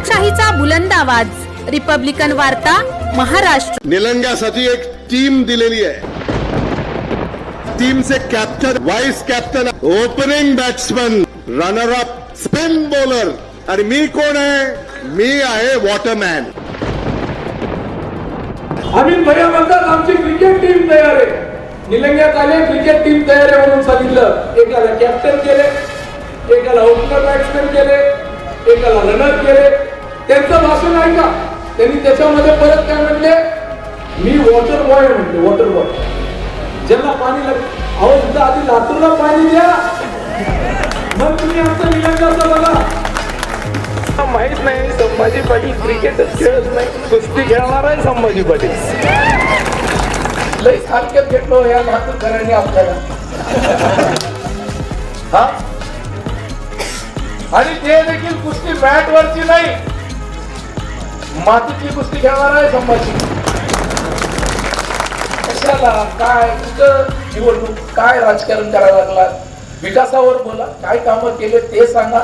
लोकशाहीचा बुलंद आवाज. रिपब्लिकन वार्ता महाराष्ट्र. निलंग्यासाठी एक टीम दिलेली आहे. टीमचे captain vice captain opening batsman runner up spin bowler आणि मी कोण आहे? मी आहे वॉटरमॅन आम्ही भैया म्हणतात आमची क्रिकेट टीम तयार आहे. निलंग्यात आले क्रिकेट टीम तयार आहे म्हणून सांगितलं. एकाला कॅप्टन केले एकाला ओपनर बॅट्समॅन केले एकाला रनर केले. त्यांचं भाषण ऐका त्यांनी त्याच्यामध्ये परत काय म्हणले मी वॉटर बॉय म्हणते वॉटर बॉय ज्यांना पाणी लाग अहो इथं आधी लातूरला पाणी द्या. मग तुम्ही आमचं निलंगाचं बघा. माहीत नाही संभाजी पाटील क्रिकेटच खेळत नाही. कुस्ती खेळणार आहे संभाजी पाटील. लई हलक्यात घेतलो या लातूरकरांनी आपल्याला. हा? आणि ते देखील कुस्ती मॅट वरची नाही. मातीतली कुस्ती खेळणार आहे संभाजी. कशाला? काय? कुठं निवडणूक काय राजकारण करायला लागला? विकासावर बोला काय कामं केले ते सांगा.